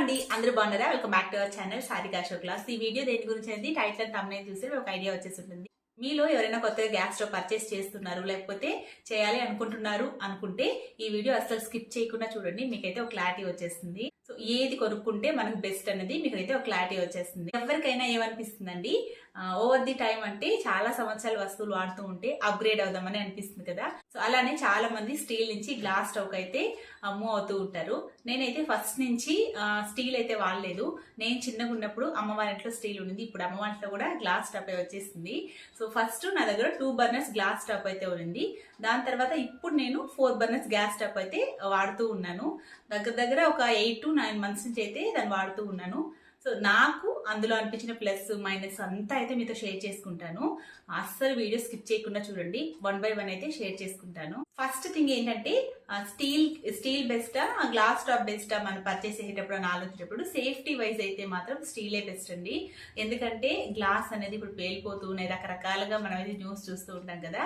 అండి? అందరూ బాగున్నారా? Welcome back to our channel Sarika class ఈ వీడియో దేని గురించి అనేది టైటిల్ అండ్ తమ్మునే చూసి ఒక ఐడియా వచ్చేసి ఉంటుంది మీలో ఎవరైనా కొత్తగా గ్యాస్ స్టవ్ పర్చేస్ చేస్తున్నారు లేకపోతే చేయాలి అనుకుంటున్నారు అనుకుంటే ఈ వీడియో అసలు స్కిప్ చేయకుండా చూడండి. మీకైతే ఒక క్లారిటీ వచ్చేస్తుంది. ఏది కొనుక్కుంటే మనకు బెస్ట్ అనేది మీకు అయితే ఒక క్లారిటీ వచ్చేస్తుంది. ఎవరికైనా ఏమనిపిస్తుందండి? ఓవర్ ది టైం అంటే చాలా సంవత్సరాల వస్తువులు వాడుతూ ఉంటే అప్గ్రేడ్ అవుదామని అనిపిస్తుంది కదా? సో అలానే చాలా మంది స్టీల్ నుంచి గ్లాస్ స్టవ్ అయితే మూవ్ అవుతూ ఉంటారు. నేనైతే ఫస్ట్ నుంచి స్టీల్ అయితే వాడలేదు. నేను చిన్నగా ఉన్నప్పుడు అమ్మవారి ఇంట్లో స్టీల్ ఉంది ఇప్పుడు అమ్మ ఇంట్లో కూడా గ్లాస్ స్టవ్ వచ్చేసింది. సో ఫస్ట్ నా దగ్గర టూ బర్నర్స్ గ్లాస్ స్టవ్ అయితే ఉంది దాని తర్వాత ఇప్పుడు నేను ఫోర్ బర్నర్స్ గ్యాస్ స్టవ్ అయితే వాడుతూ ఉన్నాను. దగ్గర దగ్గర ఒక ఎయిట్ టు నైన్ మంత్స్ నుంచి అయితే దాన్ని వాడుతూ ఉన్నాను. సో నాకు అందులో అనిపించిన ప్లస్ మైనస్ అంతా అయితే మీతో షేర్ చేసుకుంటాను. అస్సలు వీడియో స్కిప్ చేయకుండా చూడండి. వన్ బై వన్ అయితే షేర్ చేసుకుంటాను. ఫస్ట్ థింగ్ ఏంటంటే స్టీల్ స్టీల్ బెస్టా గ్లాస్ టాప్ బెస్టా మనం పర్చేస్ చేసేటప్పుడు అని ఆలోచించేటప్పుడు సేఫ్టీ వైజ్ అయితే మాత్రం స్టీలే బెస్ట్ అండి. ఎందుకంటే గ్లాస్ అనేది ఇప్పుడు పేలిపోతూ ఉన్నాయి. రకరకాలుగా మనం అయితే న్యూస్ చూస్తూ ఉంటాం కదా.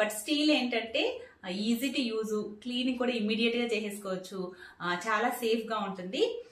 బట్ స్టీల్ ఏంటంటే ఈజీ టు యూజ్ క్లీనింగ్ కూడా ఇమ్మీడియట్గా చేసేసుకోవచ్చు. చాలా సేఫ్గా ఉంటుంది.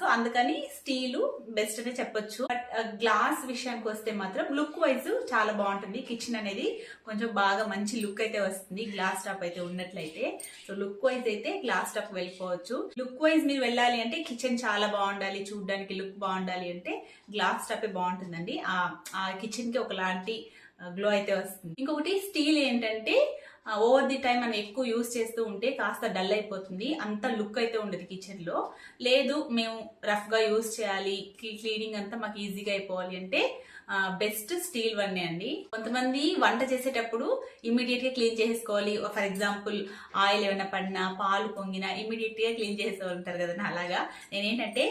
సో అందుకని స్టీలు బెస్ట్ అనే చెప్పొచ్చు. బట్ గ్లాస్ విషయానికి వస్తే మాత్రం లుక్ వైజ్ చాలా బాగుంటుంది. కిచెన్ అనేది కొంచెం బాగా మంచి లుక్ అయితే వస్తుంది. గ్లాస్ టాప్ అయితే ఉన్నట్లయితే. సో లుక్ వైజ్ అయితే గ్లాస్ టాప్ వెళ్ళిపోవచ్చు. లుక్ వైజ్ మీరు వెళ్ళాలి అంటే కిచెన్ చాలా బాగుండాలి. చూడడానికి లుక్ బాగుండాలి అంటే గ్లాస్ టాపే బాగుంటుందండి. ఆ- ఆ కిచెన్కి ఒకలాంటి గ్లో అయితే వస్తుంది. ఇంకొకటి స్టీల్ ఏంటంటే ఓవర్ ది టైం మనం ఎక్కువ యూస్ చేస్తూ ఉంటే కాస్త డల్ అయిపోతుంది. అంత లుక్ అయితే ఉండదు కిచెన్లో లేదు మేము రఫ్గా యూజ్ యూస్ చేయాలి క్లీనింగ్ అంతా మాకు ఈజీగా అయిపోవాలి అంటే బెస్ట్ స్టీల్ వన్నే అండి. కొంతమంది వంట చేసేటప్పుడు ఇమీడియట్గా క్లీన్ చేసుకోవాలి ఫర్ ఎగ్జాంపుల్ ఆయిల్ ఏమైనా పడినా పాలు పొంగినా ఇమీడియట్గా క్లీన్ చేసే ఉంటారు కదా అలాగా నేనేంటంటే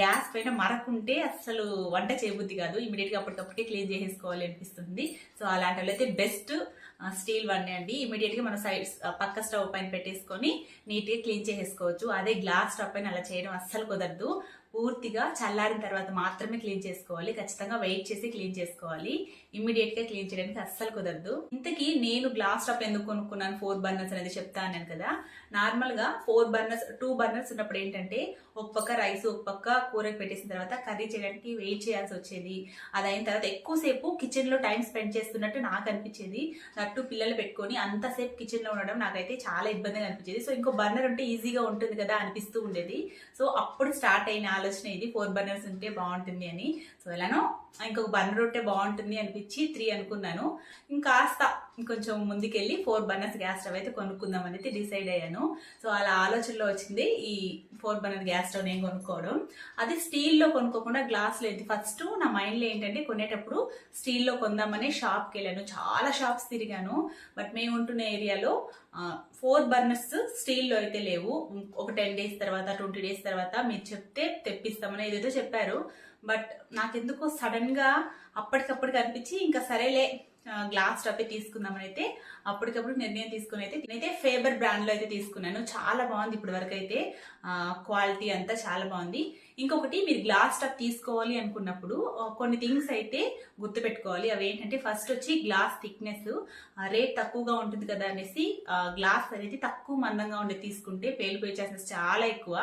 గ్యాస్ పైన మరకుంటే అసలు వంట చేయబుద్ధి కాదు. ఇమీడియట్గా అప్పటికప్పుడే క్లీన్ చేసేసుకోవాలి అనిపిస్తుంది. సో అలాంటి వాళ్ళైతే బెస్ట్ స్టీల్ వన్ అండి. ఇమీడియట్గా మన సైడ్ పక్క స్టవ్ పైన పెట్టేసుకొని నీట్గా క్లీన్ చేసేసుకోవచ్చు. అదే గ్లాస్ స్టవ్ పైన అలా చేయడం అస్సలు కుదరదు. పూర్తిగా చల్లారిన తర్వాత మాత్రమే క్లీన్ చేసుకోవాలి. ఖచ్చితంగా వెయిట్ చేసి క్లీన్ చేసుకోవాలి. ఇమ్మీడియట్గా క్లీన్ చేయడానికి అస్సలు కుదరదు. ఇంతకీ నేను గ్లాస్ టాప్ ఎందుకు కొనుక్కున్నాను? ఫోర్ బర్నర్స్ అనేది చెప్తా అన్నాను కదా. నార్మల్గా ఫోర్ బర్నర్స్ టూ బర్నర్స్ ఉన్నప్పుడు ఏంటంటే ఒక పక్క రైస్ ఒక పక్క కూరకు పెట్టేసిన తర్వాత కర్రీ చేయడానికి వెయిట్ చేయాల్సి వచ్చేది. అది అయిన తర్వాత ఎక్కువసేపు కిచెన్లో టైం స్పెండ్ చేస్తున్నట్టు నాకు అనిపించేది. నట్టు పిల్లలు పెట్టుకొని అంతసేపు కిచెన్లో ఉండడం నాకైతే చాలా ఇబ్బందిగా అనిపించేది. సో ఇంకో బర్నర్ ఉంటే ఈజీగా ఉంటుంది కదా అనిపిస్తూ ఉండేది. సో అప్పుడు స్టార్ట్ అయిన ఆలోచన ఇది. ఫోర్ బర్నర్స్ ఉంటే బాగుంటుంది అని. సో ఎలానో ఇంకొక బర్నర్ ఉంటే బాగుంటుంది అనిపించి త్రీ అనుకున్నాను. ఇంకాస్త ఇంకొంచెం ముందుకెళ్ళి ఫోర్ బర్నర్స్ గ్యాస్ స్టవ్ అయితే కొనుక్కుందాం అనేది డిసైడ్ అయ్యాను. సో అలా ఆలోచనలో వచ్చింది ఈ ఫోర్ బర్నర్ గ్యాస్ స్టవ్ నేను కొనుక్కోవడం. అది స్టీల్లో కొనుక్కోకుండా గ్లాస్లో ఇది ఫస్ట్ నా మైండ్లో ఏంటంటే కొనేటప్పుడు స్టీల్లో కొందామని షాప్కి వెళ్ళాను. చాలా షాప్స్ తిరిగాను. బట్ మేము ఉంటున్న ఏరియాలో ఫోర్ బర్నర్స్ స్టీల్లో అయితే లేవు. ఒక టెన్ డేస్ తర్వాత ట్వంటీ డేస్ తర్వాత మీరు చెప్తే తెప్పిస్తామని ఏదేదో చెప్పారు. బట్ నాకెందుకో సడన్గా అప్పటికప్పటికి అనిపించి ఇంకా సరేలే గ్లాస్ స్టవ్ తీసుకుందామని అయితే అప్పటికప్పుడు నిర్ణయం తీసుకుని అయితే నేనైతే ఫేబర్ బ్రాండ్లో అయితే తీసుకున్నాను. చాలా బాగుంది ఇప్పటి వరకు అయితే క్వాలిటీ అంతా చాలా బాగుంది. ఇంకొకటి మీరు గ్లాస్ టబ్ తీసుకోవాలి అనుకున్నప్పుడు కొన్ని థింగ్స్ అయితే గుర్తుపెట్టుకోవాలి. అవి ఏంటంటే ఫస్ట్ వచ్చి గ్లాస్ థిక్నెస్ రేట్ తక్కువగా ఉంటుంది కదా అనేసి గ్లాస్ అనేది తక్కువ మందంగా ఉండే తీసుకుంటే పేలిపోయే ఛాన్సెస్ చాలా ఎక్కువ.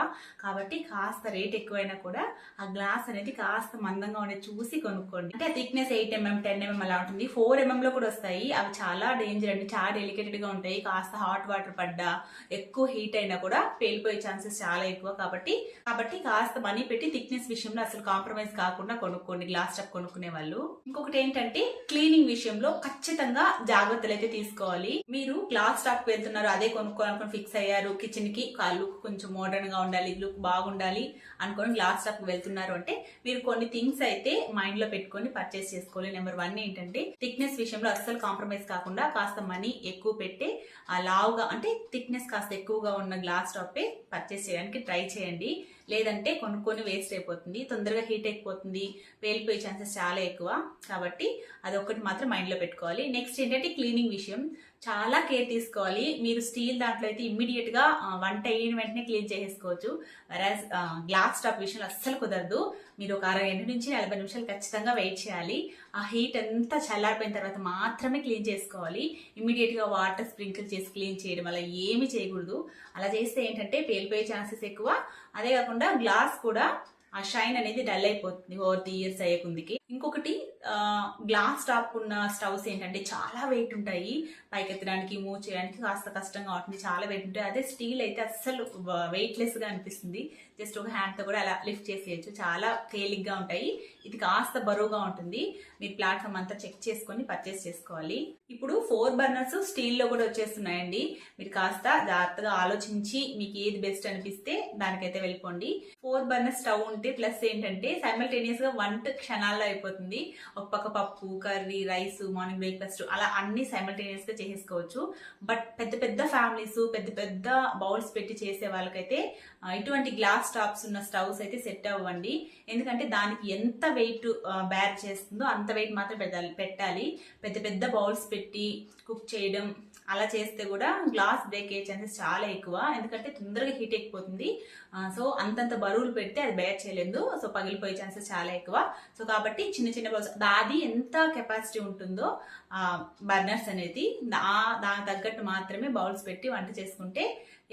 కాబట్టి కాస్త రేట్ ఎక్కువైనా కూడా ఆ గ్లాస్ అనేది కాస్త మందంగా ఉండే చూసి కొనుక్కోండి. అంటే thickness eight mm ten mm అలా ఉంటుంది. ఫోర్ ఎంఎం లో కూడా వస్తాయి. అవి చాలా డేంజర్ అండి. చాలా డెలికేటెడ్గా ఉంటాయి. కాస్త హాట్ వాటర్ పడ్డా ఎక్కువ హీట్ అయినా కూడా పేలిపోయే ఛాన్సెస్ చాలా ఎక్కువ. కాబట్టి కాబట్టి కాస్త మనీ పెట్టి థిక్నెస్ విషయంలో అసలు కాంప్రమైజ్ కాకుండా కొనుక్కోండి గ్లాస్ టప్ కొనుక్కునే వాళ్ళు. ఇంకొకటి ఏంటంటే క్లీనింగ్ విషయంలో ఖచ్చితంగా జాగ్రత్తలు అయితే తీసుకోవాలి. మీరు గ్లాస్ టాప్ వెళ్తున్నారు అదే కొనుక్కోవాలనుకుని ఫిక్స్ అయ్యారు కిచెన్కి లుక్ కొంచెం మోడర్న్గా ఉండాలి లుక్ బాగుండాలి అనుకొని గ్లాస్ టాప్ వెళ్తున్నారు అంటే మీరు కొన్ని థింగ్స్ అయితే మైండ్లో పెట్టుకొని పర్చేస్ చేసుకోవాలి. నెంబర్ వన్ ఏంటంటే థిక్నెస్ విషయంలో అస్సలు కాంప్రమైజ్ కాకుండా కాస్త మనీ ఎక్కువ పెట్టి ఆ లావుగా అంటే థిక్నెస్ కాస్త ఎక్కువగా ఉన్న గ్లాస్ టాపే పర్చేస్ చేయడానికి ట్రై చేయండి. లేదంటే కొనుక్కొని వేస్ట్ అయిపోతుంది తొందరగా హీట్ అయిపోతుంది పేలిపోయే ఛాన్సెస్ చాలా ఎక్కువ. కాబట్టి అదొకటి మాత్రం మైండ్లో పెట్టుకోవాలి. నెక్స్ట్ ఏంటంటే క్లీనింగ్ విషయం. చాలా కేర్ తీసుకోవాలి. మీరు స్టీల్ దాంట్లో అయితే ఇమ్మీడియట్గా వంట అయిన వెంటనే క్లీన్ చేసేసుకోవచ్చు. వరాజ్ గ్లాస్ టాప్ విషయంలో అస్సలు కుదరదు. మీరు ఒక అరవై ఎనిమిది నుంచి నలభై నిమిషాలు ఖచ్చితంగా వెయిట్ చేయాలి. ఆ హీట్ అంతా చల్లారిపోయిన తర్వాత మాత్రమే క్లీన్ చేసుకోవాలి. ఇమీడియట్గా వాటర్ స్ప్రింకిల్ చేసి క్లీన్ చేయడం అలా ఏమి చేయకూడదు. అలా చేస్తే ఏంటంటే పేలిపోయే ఛాన్సెస్ ఎక్కువ. అదే కాకుండా గ్లాస్ కూడా ఆ షైన్ అనేది డల్ అయిపోతుంది. ఓవర్ ది ఇయర్స్ అయ్యే కుందికి. ఇంకొకటి గ్లాస్ టాప్ ఉన్న స్టవ్స్ ఏంటంటే చాలా వెయిట్ ఉంటాయి. పైకెత్తడానికి మూవ్ చేయడానికి కాస్త కష్టంగా ఉంటుంది. చాలా వెయిట్ ఉంటాయి. అదే స్టీల్ అయితే అస్సలు వెయిట్లెస్గా అనిపిస్తుంది. జస్ట్ ఒక హ్యాండ్తో కూడా అలా లిఫ్ట్ చేసేయచ్చు. చాలా తేలిగ్గా ఉంటాయి. ఇది కాస్త బరువుగా ఉంటుంది. మీరు ప్లాట్ఫామ్ అంతా చెక్ చేసుకొని పర్చేస్ చేసుకోవాలి. ఇప్పుడు ఫోర్ బర్నర్స్ స్టీల్లో కూడా వచ్చేస్తున్నాయండి. మీరు కాస్త జాగ్రత్తగా ఆలోచించి మీకు ఏది బెస్ట్ అనిపిస్తే దానికైతే వెళ్ళిపోండి. ఫోర్ బర్నర్ స్టవ్ ఉంటే ప్లస్ ఏంటంటే సైమల్టేనియస్గా వంట క్షణాల్లో అయిపోతుంది. ఒక పక్క పప్పు కర్రీ రైస్ మార్నింగ్ బ్రేక్ఫాస్ట్ అలా అన్ని సైమల్టేనియస్గా చేసేసుకోవచ్చు. బట్ పెద్ద పెద్ద ఫ్యామిలీస్ పెద్ద పెద్ద బౌల్స్ పెట్టి చేసే వాళ్ళకైతే ఇటువంటి గ్లాస్ టాప్స్ ఉన్న స్టవ్స్ అయితే సెట్ అవ్వండి. ఎందుకంటే దానికి ఎంత వెయిట్ బ్యార్ చేస్తుందో అంత వెయిట్ మాత్రం పెట్టాలి. పెద్ద పెద్ద బౌల్స్ పెట్టి కుక్ చేయడం అలా చేస్తే కూడా గ్లాస్ బ్రేక్ అయ్యే ఛాన్సెస్ చాలా ఎక్కువ. ఎందుకంటే తొందరగా హీట్ ఎక్కిపోతుంది. సో అంతంత బరువులు పెడితే అది బేర్ చేయలేదు. సో పగిలిపోయే ఛాన్సెస్ చాలా ఎక్కువ. సో కాబట్టి చిన్న చిన్న బౌల్స్ దాది ఎంత కెపాసిటీ ఉంటుందో బర్నర్స్ అనేది దా దానికి తగ్గట్టు మాత్రమే బౌల్స్ పెట్టి వంట చేసుకుంటే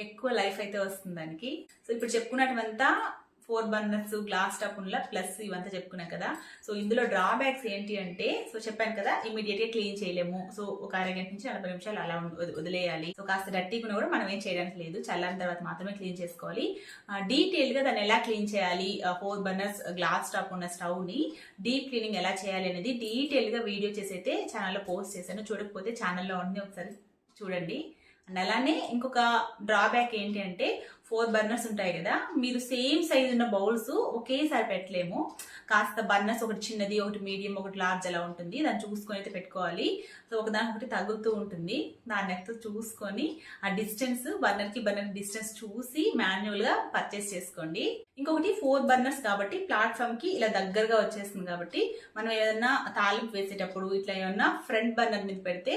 ఎక్కువ లైఫ్ అయితే వస్తుంది దానికి. సో ఇప్పుడు చెప్పుకున్నటువంతా four burners glass top plus ఇవంతా చెప్పుకున్నాం కదా. సో ఇందులో డ్రాబ్యాక్స్ ఏంటి అంటే సో చెప్పాను కదా ఇమీడియట్గా క్లీన్ చేయలేము. సో ఒక అరగంట నుంచి నలభై నిమిషాలు అలా వదిలేయాలి. సో కాస్త డట్టీగా కూడా మనం ఏం చేయడానికి లేదు. చల్లారిన తర్వాత మాత్రమే క్లీన్ చేసుకోవాలి. డీటెయిల్గా దాన్ని ఎలా క్లీన్ చేయాలి? ఫోర్ బర్నర్స్ గ్లాస్ టాప్ ఉన్న స్టవ్ని డీప్ క్లీనింగ్ ఎలా చేయాలి అనేది డీటెయిల్గా వీడియో చేసి అయితే ఛానల్లో పోస్ట్ చేశాను. చూడకపోతే ఛానల్లో ఉంది ఒకసారి చూడండి. అండ్ అలానే ఇంకొక డ్రాబ్యాక్ ఏంటి అంటే ఫోర్ బర్నర్స్ ఉంటాయి కదా మీరు సేమ్ సైజ్ ఉన్న బౌల్స్ ఒకేసారి పెట్టలేము. కాస్త బర్నర్స్ ఒకటి చిన్నది ఒకటి మీడియం ఒకటి లార్జ్ అలా ఉంటుంది. దాన్ని చూసుకొని అయితే పెట్టుకోవాలి. సో ఒకదాని ఒకటి తగులుతూ ఉంటుంది. దాన్ని అయితే చూసుకొని ఆ డిస్టెన్స్ బర్నర్కి బర్నర్ డిస్టెన్స్ చూసి మాన్యువల్గా పర్చేస్ చేసుకోండి. ఇంకొకటి ఫోర్ బర్నర్స్ కాబట్టి ప్లాట్ఫామ్కి ఇలా దగ్గరగా వచ్చేస్తుంది కాబట్టి మనం ఏదైనా తాలింపు వేసేటప్పుడు ఇట్లా ఏమన్నా ఫ్రంట్ బర్నర్ మీద పెడితే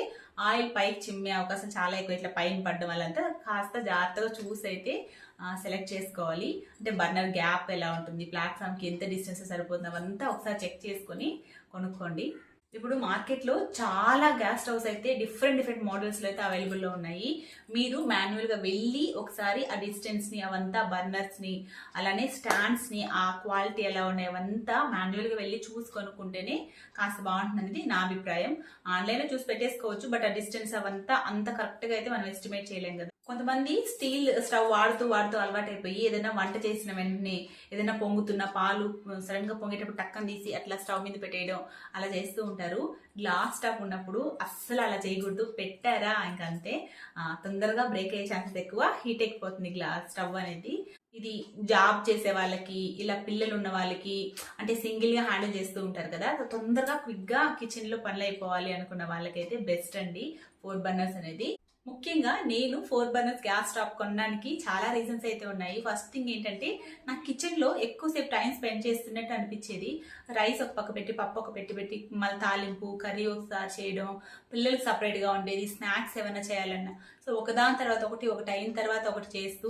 ఆయిల్ పైకి చిమ్మే అవకాశం చాలా ఎక్కువ. ఇట్లా పైన పడడం వల్ల అంతా కాస్త జాగ్రత్తగా చూసి అయితే సెలెక్ట్ చేసుకోవాలి. అంటే బర్నర్ గ్యాప్ ఎలా ఉంటుంది ప్లాట్ఫామ్కి ఎంత డిస్టెన్స్ సరిపోతుంది అవంతా ఒకసారి చెక్ చేసుకొని కొనుక్కోండి. ఇప్పుడు మార్కెట్లో చాలా గ్యాస్ స్టవ్స్ అయితే డిఫరెంట్ డిఫరెంట్ మోడల్స్లో అయితే అవైలబుల్లో ఉన్నాయి. మీరు మాన్యువల్గా వెళ్ళి ఒకసారి ఆ డిస్టెన్స్ని అవంతా బర్నర్స్ని అలానే స్టాండ్స్ని ఆ క్వాలిటీ ఎలా ఉన్నాయి అవంతా మాన్యువల్గా వెళ్ళి చూసి కొనుక్కుంటేనే కాస్త బాగుంటుంది నా అభిప్రాయం. ఆన్లైన్లో చూసి పెట్టేసుకోవచ్చు బట్ ఆ డిస్టెన్స్ అవంతా అంత కరెక్ట్గా అయితే మనం ఎస్టిమేట్ చేయలేం కదా. కొంతమంది స్టీల్ స్టవ్ వాడుతూ వాడుతూ అలవాటైపోయి ఏదైనా వంట చేసిన వెంటనే ఏదైనా పొంగుతున్న పాలు సడన్గా పొంగేటప్పుడు టక్కన తీసి అట్లా స్టవ్ మీద పెట్టేయడం అలా చేస్తూ ఉంటారు. గ్లాస్ స్టవ్ ఉన్నప్పుడు అస్సలు అలా చేయకూడదు. పెట్టారా? ఇంకంతే అంతే. తొందరగా బ్రేక్ అయ్యే ఛాన్సెస్ ఎక్కువ. హీట్ ఎక్కిపోతుంది గ్లాస్ స్టవ్ అనేది. ఇది జాబ్ చేసే వాళ్ళకి ఇలా పిల్లలు ఉన్న వాళ్ళకి అంటే సింగిల్గా హ్యాండిల్ చేస్తూ ఉంటారు కదా. తొందరగా క్విక్గా కిచెన్లో పనులు అయిపోవాలి అనుకున్న వాళ్ళకైతే బెస్ట్ అండి. ఫోర్ బర్నర్స్ అనేది. ముఖ్యంగా నేను ఫోర్ బర్నర్స్ గ్యాస్ స్టాప్ కొనడానికి చాలా రీజన్స్ అయితే ఉన్నాయి. ఫస్ట్ థింగ్ ఏంటంటే నా కిచెన్లో ఎక్కువసేపు టైం స్పెండ్ చేస్తున్నట్టు అనిపించేది. రైస్ ఒక పక్క పెట్టి పప్పు ఒక పెట్టి పెట్టి మళ్ళీ తాలింపు కర్రీ ఒకసారి చేయడం పిల్లలకి సపరేట్గా ఉండేది స్నాక్స్ ఏమైనా చేయాలన్నా. సో ఒకదాని తర్వాత ఒకటి ఒకటి అయిన తర్వాత ఒకటి చేస్తూ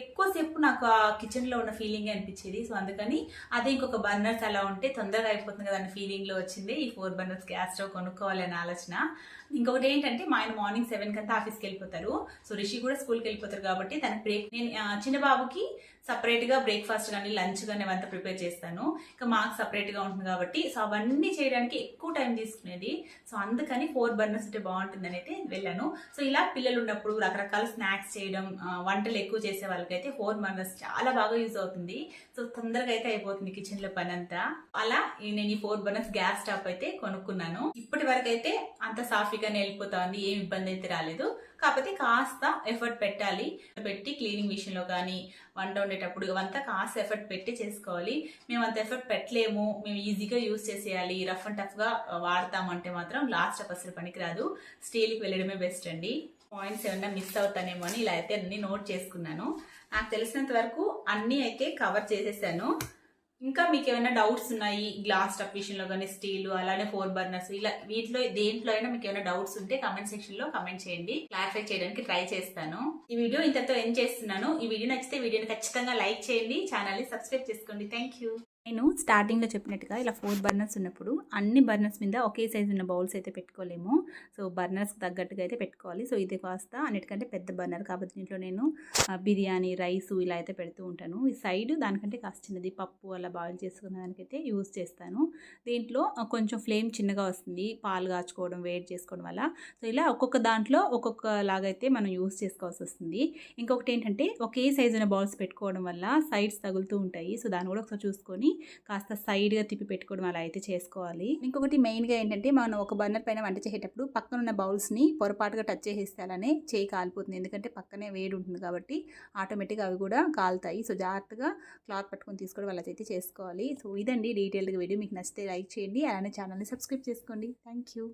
ఎక్కువసేపు నాకు ఆ కిచెన్లో ఉన్న ఫీలింగ్ అనిపించేది. సో అందుకని అదే ఇంకొక బర్నర్స్ అలా ఉంటే తొందరగా అయిపోతుంది కదా అన్న ఫీలింగ్లో వచ్చింది ఈ ఫోర్ బర్నర్స్ గ్యాస్ స్టవ్ కొనుక్కోవాలనే ఆలోచన. ఇంకొకటి ఏంటంటే మా ఆయన మార్నింగ్ సెవెన్ కంతా ఆఫీస్కి వెళ్ళిపోతారు. సో రిషి కూడా స్కూల్కి వెళ్ళిపోతారు కాబట్టి తన బ్రేక్ నేను చిన్న బాబుకి సపరేట్గా బ్రేక్ఫాస్ట్ కానీ లంచ్ కానీ అంతా ప్రిపేర్ చేస్తాను. ఇంకా మాకు సపరేట్గా ఉంటుంది కాబట్టి సో అవన్నీ చేయడానికి ఎక్కువ టైం తీసుకునేది. సో అందుకని ఫోర్ బర్నర్స్ అంటే బాగుంటుందని అయితే వెళ్ళాను. సో ఇలా పిల్లలు ఉన్నప్పుడు రకరకాల స్నాక్స్ చేయడం వంటలు ఎక్కువ చేసే వాళ్ళకైతే ఫోర్ బర్నర్స్ చాలా బాగా యూజ్ అవుతుంది. సో తొందరగా అయితే అయిపోతుంది కిచెన్లో పని అంతా అలా నేను ఈ ఫోర్ బర్నర్స్ గ్యాస్ స్టాప్ అయితే కొనుక్కున్నాను. ఇప్పటి వరకు అయితే అంత సాఫీగానే వెళ్ళిపోతా ఉంది ఏం ఇబ్బంది అయితే రాలేదు. కాకపోతే కాస్త ఎఫర్ట్ పెట్టాలి. పెట్టి క్లీనింగ్ విషయంలో కానీ వంట వండేటప్పుడు ఇవంతా కాస్త ఎఫర్ట్ పెట్టి చేసుకోవాలి. మేము అంత ఎఫర్ట్ పెట్టలేము. మేము ఈజీగా యూజ్ చేసేయాలి. రఫ్ అండ్ టఫ్గా వాడతామంటే మాత్రం లాస్ట్ అప్ అసలు పనికిరాదు. స్టీల్కి వెళ్ళడమే బెస్ట్ అండి. పాయింట్స్ ఏమన్నా మిస్ అవుతానేమో అని ఇలా అయితే అన్ని నోట్ చేసుకున్నాను. నాకు తెలిసినంత వరకు అన్ని అయితే కవర్ చేసేసాను. ఇంకా మీకు ఏమైనా డౌట్స్ ఉన్నాయి? గ్లాస్ స్టఫ్ విషయంలో కానీ స్టీల్ అలానే ఫోర్ బర్నర్స్ ఇలా వీటిలో దేంట్లో అయినా మీకు ఏమైనా డౌట్స్ ఉంటే కమెంట్ సెక్షన్లో కమెంట్ చేయండి. క్లారిఫై చేయడానికి ట్రై చేస్తాను. ఈ వీడియో ఇంతతో ఎండ్ చేస్తున్నాను. ఈ వీడియో నచ్చితే వీడియోని ఖచ్చితంగా లైక్ చేయండి. ఛానల్ని సబ్స్క్రైబ్ చేసుకోండి. Thank you. నేను స్టార్టింగ్లో చెప్పినట్టుగా ఇలా ఫోర్ బర్నర్స్ ఉన్నప్పుడు అన్ని బర్నర్స్ మీద ఒకే సైజు ఉన్న బౌల్స్ అయితే పెట్టుకోలేము. సో బర్నర్స్కి తగ్గట్టుగా అయితే పెట్టుకోవాలి. సో ఇది కాస్త అన్నిటికంటే పెద్ద బర్నర్ కాబట్టి దీంట్లో నేను బిర్యానీ రైస్ ఇలా అయితే పెడుతూ ఉంటాను. ఈ సైడ్ దానికంటే కాస్త చిన్నది. పప్పు అలా బాయిల్ చేసుకున్న దానికైతే యూస్ చేస్తాను. దీంట్లో కొంచెం ఫ్లేమ్ చిన్నగా వస్తుంది. పాలు కాచుకోవడం వేడి చేసుకోవడం వల్ల. సో ఇలా ఒక్కొక్క దాంట్లో ఒక్కొక్క లాగైతే మనం యూస్ చేసుకోవాల్సి వస్తుంది. ఇంకొకటి ఏంటంటే ఒకే సైజు ఉన్న బౌల్స్ పెట్టుకోవడం వల్ల సైడ్స్ తగులుతూ ఉంటాయి. సో దాన్ని కూడా ఒకసారి చూసుకొని కాస్త సైడ్గా తిప్పి పెట్టుకోవడం అలా అయితే చేసుకోవాలి. ఇంకొకటి మెయిన్గా ఏంటంటే మనం ఒక బర్నర్ పైన వంట చేసేటప్పుడు పక్కన ఉన్న బౌల్స్ని పొరపాటుగా టచ్ చేసేస్తే అలానే చేయి కాలిపోతుంది. ఎందుకంటే పక్కనే వేడి ఉంటుంది కాబట్టి ఆటోమేటిక్గా అవి కూడా కాలుతాయి. సో జాగ్రత్తగా క్లాత్ పట్టుకొని తీసుకోవడం అలా అయితే చేసుకోవాలి. సో ఇదండి డీటెయిల్గా వీడియో మీకు నచ్చితే లైక్ చేయండి. అలానే ఛానల్ని సబ్స్క్రైబ్ చేసుకోండి. Thank you